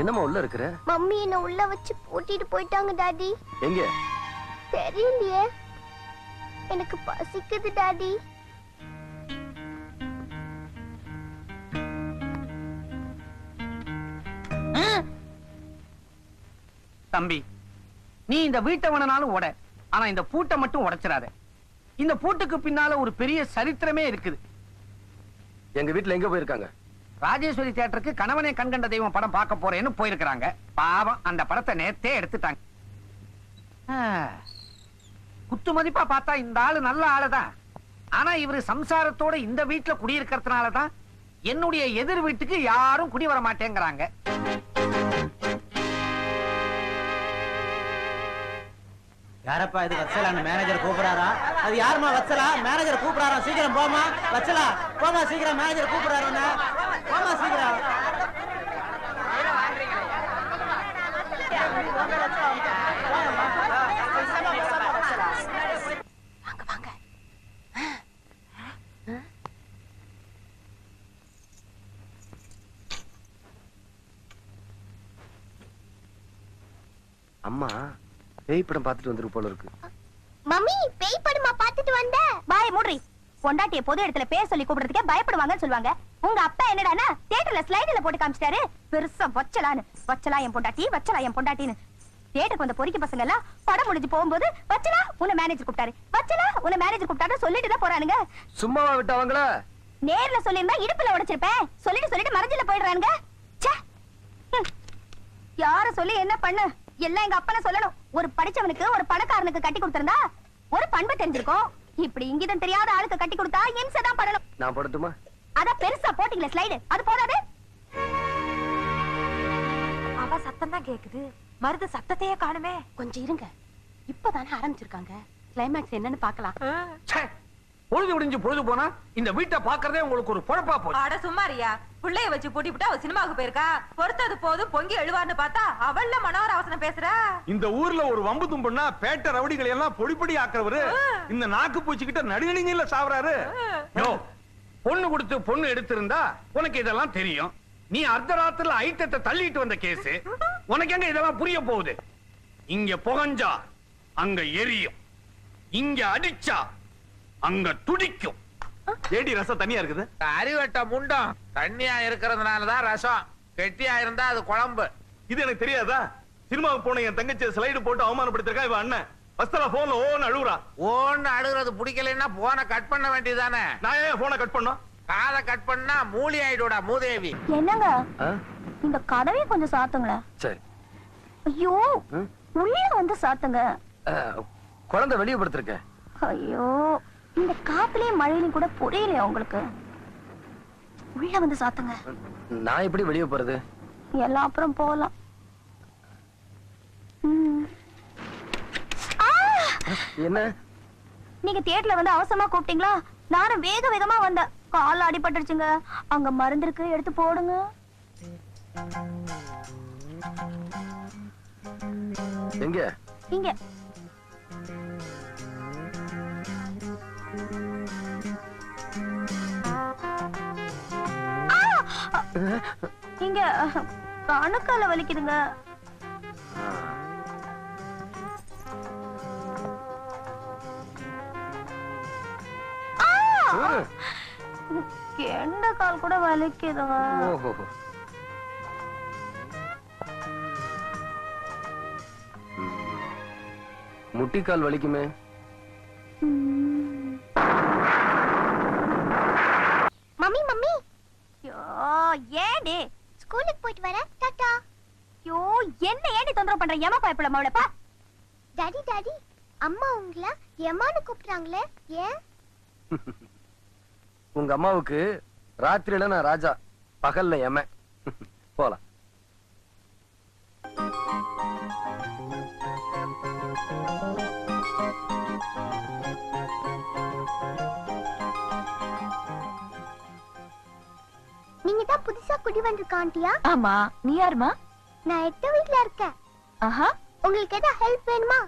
என்னம்மா உள்ள இருக்கிற? மம்மி என்ன உள்ள வச்சு பூட்டிட்டு போயிட்டாங்க டாடி. எங்க? தெரியலையே. எனக்கு பசிக்குது டாடி. தம்பி நீ இந்த வீட்டை வேணாலும் உட ஆனா இந்த பூட்டை மட்டும் உடைச்சிடாத. இந்த பூட்டுக்கு பின்னால ஒரு பெரிய சரித்திரமே இருக்குது. எங்க வீட்டுல எங்க போயிருக்காங்க? ராஜேஸ்வரி தியேட்டருக்கு கணவனை கண்கண்ட தெய்வம் படம் பார்க்க போறேன்னு போயிருக்கிறாங்க. பாவம் அந்த படத்தை நேத்தே எடுத்துட்டாங்க. குத்து மதிப்பா பார்த்தா இந்த ஆளு நல்ல ஆளுதான். ஆனா இவரு சம்சாரத்தோட இந்த வீட்டுல குடியிருக்கிறதுனாலதான் என்னுடைய எதிர் வீட்டுக்கு யாரும் குடி வர மாட்டேங்கிறாங்க. யாரப்பா இது வச்சலான்னு மேனேஜர் கூப்பிடாரா அது யாருமா வச்சலா மேனேஜர் கூப்பிடாரா சீக்கிரம் போமா வச்சலா போமா சீக்கிரம் மேனேஜர் கூப்பிடாருன்னா சீக்கிரம். அம்மா பேய் படம் பார்த்துட்டு வந்துருக்கு போல இருக்கு. மம்மி பேய் படமா பார்த்துட்டு வந்த? பாய் மூடி பொண்டாட்டிய பொது இடத்துல பேர் சொல்லி கூப்பிடுறதுக்கே பயப்படுவாங்கன்னு சொல்லுவாங்க. உங்க அப்பா என்னடானா தியேட்டர்ல ஸ்லைடுல போட்டு காமிச்சிட்டாரு. பெருசா வச்சலான்னு. வச்சலா என் பொண்டாட்டி வச்சலா என் பொண்டாட்டின்னு. தியேட்டருக்கு வந்த பொறிக்க பசங்க எல்லாம் படம் முடிஞ்சு போகும்போது வச்சலா உன்னை மேனேஜர் கூப்பிட்டாரு. வச்சலா உன்னை மேனேஜர் கூப்பிட்டாரு சொல்லிட்டு தான் போறானுங்க. சும்மாவா விட்டாவங்களா நேர்ல சொல்லியிருந்தா இடுப்புல உடைச்சிருப்பேன். சொல்லிட்டு சொல்லிட்டு மறைஞ்சில போயிடுறானுங்க. யார சொல்லி என்ன பண்ண? எல்லாம் எங்க அப்பனை சொல்லணும். ஒரு படிச்சவனுக்கு ஒரு பணக்காரனுக்கு கட்டி கொடுத்திருந்தா ஒரு பண்பு தெரிஞ்சிருக்கும். இப்படி இங்கிதம் தெரியாத ஆளுக்கு கட்டி கொடுத்தா இம்சை தான் பண்ணணும். நான் போடட்டுமா? அத பெருசா போட்டீங்களே ஸ்லைடு. அது போதாது? அவ சத்தம் தான் கேக்குது. மருது சத்தத்தையே காணுமே. கொஞ்சம் இருங்க. இப்பதானே ஆரம்பிச்சிருக்காங்க. கிளைமேக்ஸ் என்னன்னு பார்க்கலாம். ச்சே, பொழுது விடிஞ்சு பொழுது போனா இந்த வீட்டை பாக்குறதே உங்களுக்கு ஒரு பொழப்பா போச்சு. அட சும்மாரியா புள்ளைய வச்சு பூட்டி விட்டு அவ சினிமாவுக்கு போயிருக்கா? பொறுத்தது போது பொங்கி எழுவான்னு பார்த்தா அவள்ல மனோர அவசரம் பேசுறா? இந்த ஊர்ல ஒரு வம்பு தும்புன்னா பேட்ட ரவுடிகளை எல்லாம் பொடி பொடி ஆக்குறவரு. இந்த நாக்கு பூச்சிக்கிட்ட நடுநடுங்கில சாவறாரு. பொண்ணு கொடுத்து பொண்ணு எடுத்திருந்தா உனக்கு இதெல்லாம் தெரியும். நீ அர்த்தராத்திரில ஐட்டத்தை தள்ளிட்டு வந்த கேஸ். உனக்கு எங்க இதெல்லாம் புரிய போகுது? இங்க புகஞ்சா அங்க எரியும். இங்க அடிச்சா அங்க துடிக்கும். ஏடி ரசம் தனியா இருக்குது? அறிவட்ட முண்டம். தண்ணியா இருக்கிறதுனாலதான் ரசம். கெட்டியா இருந்தா அது குழம்பு. இது எனக்கு தெரியாதா? சினிமாவுக்கு போன என் தங்கச்சி ஸ்லைடு போட்டு அவமானப்படுத்திருக்கா இவன் அண்ணன்? வஸ்தலா போன்ல ஓன்னு அழுகுறா ஓன்னு அழுகுறது பிடிக்கலைன்னா போனை கட் பண்ண வேண்டியதானே நான் ஏன் போனை கட் பண்ணோம் காதை கட் பண்ணா மூலி ஆயிடுடா மூதேவி. என்னங்க? இந்த கதவை கொஞ்சம் சாத்துங்களேன் சரி. ஐயோ? உள்ள வந்து சாத்துங்க. குழந்தை வெளியே ஐயோ இந்த காத்துலயும் மழையிலும் கூட புரியலையா உங்களுக்கு? உள்ள வந்து சாத்துங்க. நான் எப்படி வெளியே போறது? எல்லாம் அப்புறம் போகலாம். ம். என்ன? நீங்க தியேட்டர்ல வந்து அவசரமா கூப்பிட்டீங்களா? நானும் வேக வேகமா வந்தேன். கால் அடிபட்டுருச்சுங்க. அங்க மருந்து இருக்கு எடுத்து போடுங்க. எங்க? இங்க! இங்க கணுக்கால வலிக்குதுங்க. கெண்ட கால் கூட வலிக்குதுங்க முட்டிக்கால் வலிக்குமே. Mummy mummy. ஐயோ, ஏண்டி ஸ்கூலுக்கு போயிட்டு வரேன் டாடா ஐயோ என்ன ஏண்டி தொந்தரவு பண்ற? ஏமா பயப்பட மாவளப்பா டாடி டாடி அம்மா உங்களை எம்மான்னு கூப்பிடுறாங்களே ஏன்? உங்க அம்மாவுக்கு ராத்திரியில நான் ராஜா பகல்ல எம. போலாம். நீங்க தான் புதுசா குடி வந்திருக்க ஆண்டியா? ஆமா. நீ யாருமா நான் எட்டு வீட்ல இருக்கேன். ஆஹா. உங்களுக்கு ஏதாவது ஹெல்ப் வேணுமா?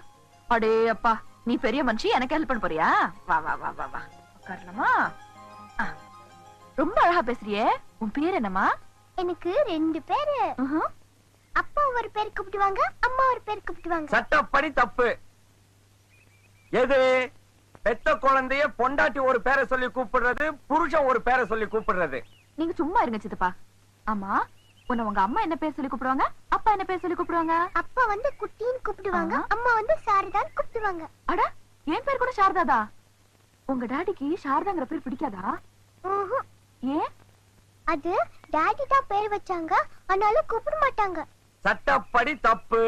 அடே அப்பா நீ பெரிய மனுஷி எனக்கு ஹெல்ப் பண்ண போறியா? வா வா வா வா வா. உட்காரலாமா. ரொம்ப அழகா பேசுறியே. உன் பேர் என்னம்மா? எனக்கு ரெண்டு பேரு. ம்ஹும். ஒரு பேர் கூப்பிடுவாங்க அம்மா ஒரு பேர் கூப்பிடுவாங்க. சட்டப்படி தப்பு. எது? பெத்த குழந்தைய பொண்டாட்டி ஒரு பேரை சொல்லி கூப்பிடுறது புருஷன் ஒரு பேரை சொல்லி கூப்பிடுறது. நீங்க சும்மா இருங்க சித்தப்பா. ஆமா உன்னை உங்க அம்மா என்ன பேர் சொல்லி கூப்பிடுவாங்க அப்பா என்ன பேர் சொல்லி கூப்பிடுவாங்க? அப்பா வந்து குட்டின்னு கூப்பிடுவாங்க. அம்மா வந்து சாரதான்னு கூப்பிடுவாங்க. அட என் பேர் கூட சாரதாதா? உங்க டாடிக்கு சாரதாங்கிற பேர் பிடிக்காதா. ஏன்? அது டாடி தான் பேர் வச்சாங்க ஆனாலும் கூப்பிட மாட்டாங்க. சட்டப்படி தப்பு.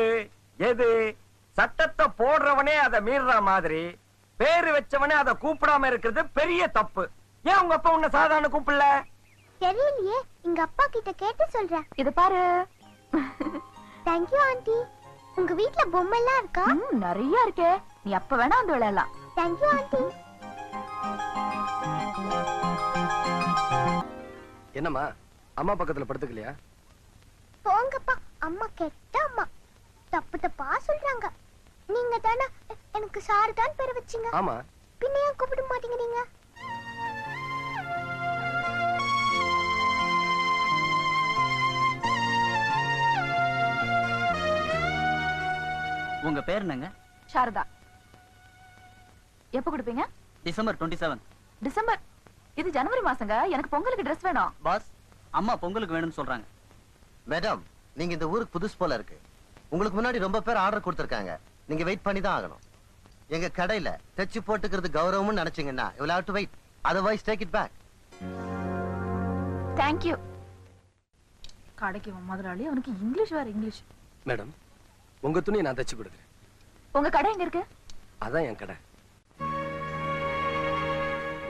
எது? சட்டத்தை போடுறவனே அதை மீறுற மாதிரி. பேரு வச்சவனே அதை கூப்பிடாம இருக்கிறது பெரிய தப்பு. ஏன் உங்க அப்பா உன்னை சாதாரண கூப்பிடல? தெரியலையே எங்க அப்பா கிட்ட கேட்டு சொல்றேன். இத பாரு. தேங்க்யூ ஆண்டி உங்க வீட்ல பொம்மை எல்லாம் இருக்கா? ம், நிறைய இருக்கே. நீ அப்ப வேணா வந்து விளையாடலாம். தேங்க்யூ ஆண்டி என்னம்மா அம்மா பக்கத்துல படுத்துக்கலையா? போங்கப்பா அம்மா கெட்ட அம்மா. தப்பு தப்பா சொல்றாங்க. நீங்க தானே எனக்கு சாரதான் பேர் வச்சீங்க. ஆமா. பின்ன ஏன் கூப்பிட மாட்டீங்க நீங்க? உங்க பேர் என்னங்க? சாரதா. எப்ப கொடுப்பீங்க? December twenty seven. டிசம்பர். இது ஜனவரி மாசங்க. எனக்கு பொங்கலுக்கு Dress வேணும். பாஸ் அம்மா பொங்கலுக்கு வேணும்னு சொல்றாங்க. மேடம் நீங்க இந்த ஊருக்கு புதுசு போல இருக்கு. உங்களுக்கு முன்னாடி ரொம்ப பேர் ஆர்டர் கொடுத்திருக்காங்க. நீங்க வெயிட் பண்ணி தான் ஆகணும். எங்க கடையில தச்சு போட்டுக்கிறது கௌரவம்னு நினைச்சீங்கன்னா you have to wait otherwise take it back thank you கடைக்கு வா முதலாளி அவனுக்கு இங்கிலீஷ் வேற இங்கிலீஷ். மேடம் உங்க துணியை நான் தச்சு கொடுக்குறேன். உங்க கடை எங்க இருக்கு? அதான் என் கடை.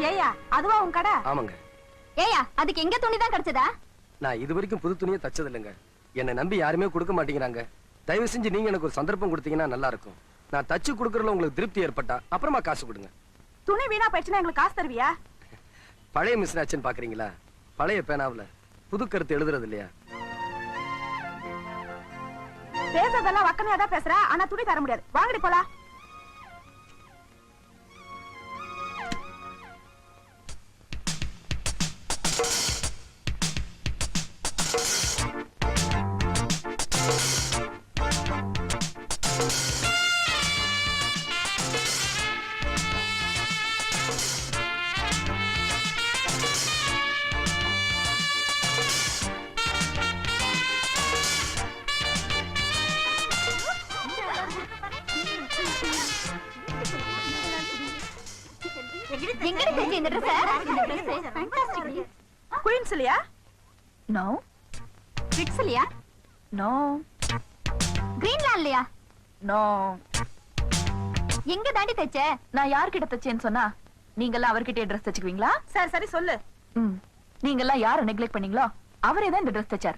ஏயா அதுவா உன் கடை? ஆமாங்க. ஏயா அதுக்கு எங்க துணி தான் கிடைச்சதா? நான் இது வரைக்கும் புது துணியை தச்சது இல்லைங்க என்னை நம்பி யாருமே கொடுக்க மாட்டேங்கிறாங்க. தயவு செஞ்சு நீங்க எனக்கு ஒரு சந்தர்ப்பம் கொடுத்தீங்கன்னா நல்லா இருக்கும் நான் தச்சு கொடுக்கறதுல உங்களுக்கு திருப்தி ஏற்பட்டா அப்புறமா காசு கொடுங்க. துணி வீணா போயிடுச்சுன்னா எங்களுக்கு காசு தருவியா? பழைய மிஷின் ஆச்சுன்னு பாக்குறீங்களா? பழைய பேனாவுல புது கருத்து எழுதுறது இல்லையா? பேசுறதெல்லாம் வக்கனையா தான் பேசுற. ஆனா துணி தர முடியாது. வாங்கடி போலாம். எங்க தச்சு இந்த ட்ரெஸ் குயின்ஸ் இல்லையா? நோ கிரீன்லாண்ட்லயா நோ எங்க தாண்டி தச்ச? நான் யார்கிட்ட தச்சேன்னு சொன்னா நீங்கெல்லாம் அவர்கிட்டயே ட்ரெஸ் தச்சுக்குவீங்களா? சரி சரி சொல்லு. ம். நீங்கெல்லாம் யாரை நெக்லெக்ட் பண்ணீங்களோ அவரே தான் இந்த ட்ரெஸ் தச்சார்.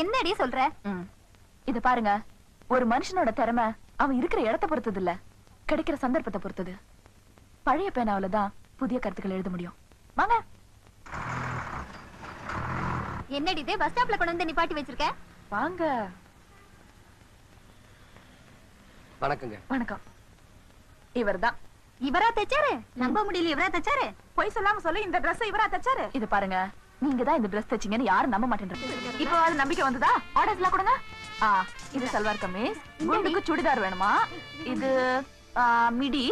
என்னடி சொல்ற? இது பாருங்க ஒரு மனுஷனோட திறமை அவன் இருக்கிற இடத்தை பொறுத்தது இல்ல கிடைக்கிற சந்தர்ப்பத்தை பொறுத்தது. பழைய பேனாவில தான் புதிய கருத்துக்கள் எழுத முடியும். வாங்க. என்னடி இது? பஸ் ஸ்டாப்ல கொண்டு வந்து நிப்பாட்டி வச்சிருக்க? வாங்க. வணக்கங்க. வணக்கம். இவர்தான். இவரா தச்சாரு? நம்ப முடியல இவரா தச்சாரு? பொய் சொல்லாம சொல்லி இந்த Dress இவரா தச்சாரு? இது பாருங்க நீங்க தான் இந்த Dress தச்சீங்கன்னு யாரும் நம்ப மாட்டேன்றாங்க. இப்போ அது நம்பிக்கை வந்ததா? ஆர்டர்ஸ் எல்லாம் கொடுங்க. ஆ இது சல்வார் கமீஸ். குண்டுக்கு சுடிதார் வேணுமா? இது மிடி.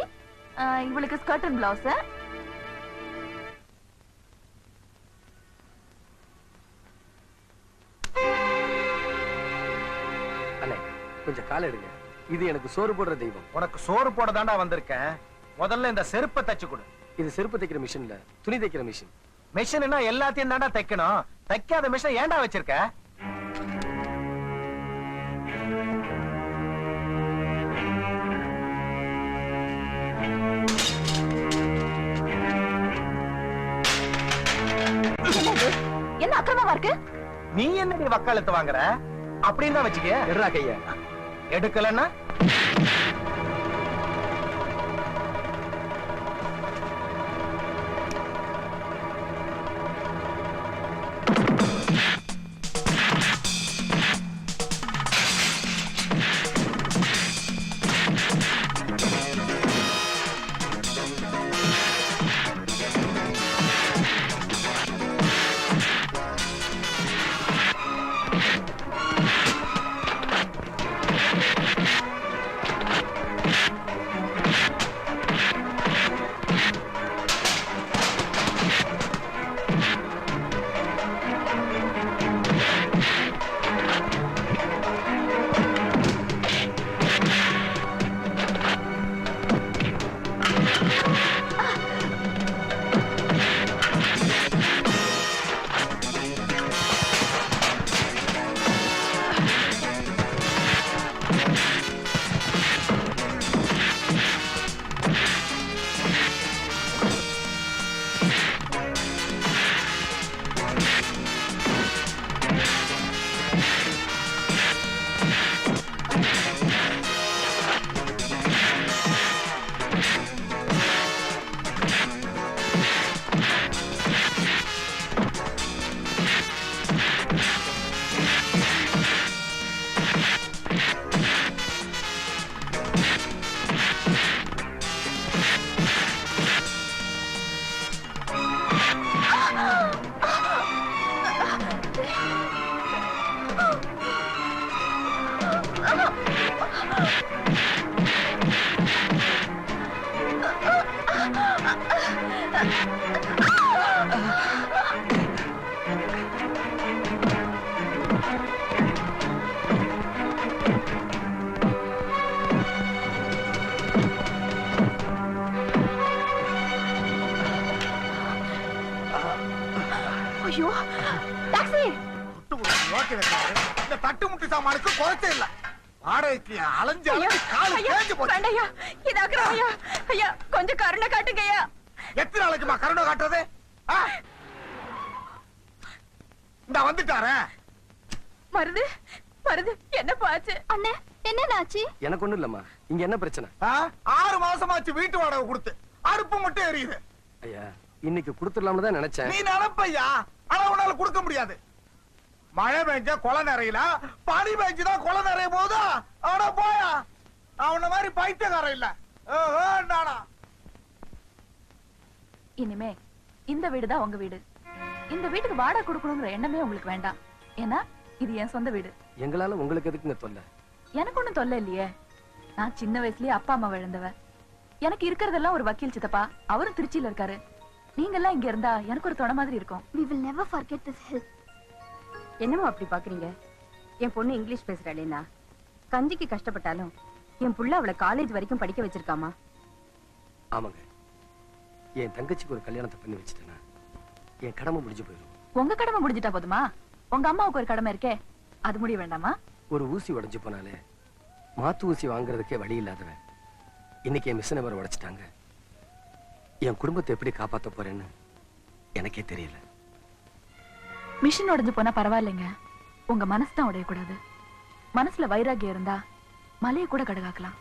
இவளுக்கு ஸ்கர்ட் அண்ட் பிளவுஸ் கொஞ்சம் காலை எடுங்க. இது எனக்கு சோறு போடுற தெய்வம். உனக்கு சோறு போட தாண்டா வந்திருக்கேன். முதல்ல இந்த செருப்பை தச்சு கொடு. இது செருப்பு தைக்கிற மிஷின் இல்ல. துணி தைக்கிற மிஷின் மிஷின்னா எல்லாத்தையும் தாண்டா தைக்கணும். தைக்காத மிஷினை ஏன்டா வச்சிருக்க? என்ன அக்கிரமமா இருக்கு? நீ என்னடி வக்காலத்து வாங்குற? அப்படின்னு தான் வச்சுக்க கைய. எடுக்கலன்னா? ஐயோ டாக்ஸி. இந்த தட்டு முட்டு சாமானுக்கு குறைச்சே இல்லை. வாடகைக்கு அலைஞ்சு அலைஞ்சு காலு தேஞ்சு போச்சு. வேண்டையா இதாக்குறோம் ஐயா. ஐயா கொஞ்சம் கருணை காட்டுங்க ஐயா. எத்தனை நாளைக்குமா கருணை காட்டுறது? இந்த வந்துட்டாரே. மருது மருது என்ன பாச்சு அண்ணே என்னடாச்சு எனக்கு ஒண்ணும் இல்லம்மா. இங்க என்ன பிரச்சனை? ஆறு மாசமாச்சு வீட்டு வாடகை கொடுத்து. அடுப்பு மட்டும் எரியுது. ஐயா இன்னைக்கு கொடுத்துடலாம்னு தான் நினைச்சேன். நீ நினைப்பையா? ஆனா உன்னால கொடுக்க முடியாது. மழை பெஞ்சா கொலை நிறையல? பனி பெஞ்சுதான் கொலை நிறைய போதா ஆனா போயா. அவன மாதிரி பைத்தியக்காரன் இல்ல. நானா இனிமே இந்த வீடு தான் உங்க வீடு. இந்த வீட்டுக்கு வாடகை கொடுக்கணுங்கிற எண்ணமே உங்களுக்கு வேண்டாம். ஏன்னா இது என் சொந்த வீடு. எங்களால உங்களுக்கு எதுக்குங்க தொல்லை? எனக்கு ஒண்ணும் தொல்லை இல்லையே. நான் சின்ன வயசுலயே அப்பா அம்மா இழந்தவ எனக்கு இருக்கிறதெல்லாம் ஒரு வக்கீல் சித்தப்பா. அவரும் திருச்சியில இருக்காரு. நீங்க எல்லாம் இங்க இருந்தா எனக்கு ஒரு துணை மாதிரி இருக்கும். We will never forget this help. என்னமோ அப்படி பாக்குறீங்க? என் பொண்ணு இங்கிலீஷ் பேசுறாளேனா கஞ்சிக்கு கஷ்டப்பட்டாலும் என் புள்ள அவளை காலேஜ் வரைக்கும் படிக்க வச்சிருக்காமா? ஆமாங்க. என் தங்கச்சிக்கு ஒரு கல்யாணத்தை பண்ணி வச்சுட்டேன்னா என் கடமை முடிஞ்சு போயிடும். உங்க கடமை முடிஞ்சிட்டா போதுமா? உங்க அம்மாவுக்கு ஒரு கடமை இருக்கே. அது முடிய வேண்டாமா? ஒரு ஊசி உடைஞ்சு போனாலே மாத்து ஊசி வாங்குறதுக்கே வழி இல்லாதவன். இன்னைக்கு என் மிஷினை வேற உடைச்சிட்டாங்க. என் குடும்பத்தை எப்படி காப்பாத்த போறேன்னு எனக்கே தெரியல. மிஷின் உடைஞ்சு போனா பரவாயில்லைங்க. உங்க மனசு தான் உடையக்கூடாது. மனசுல வைராகியம் இருந்தா மலையை கூட கடுகாக்கலாம்.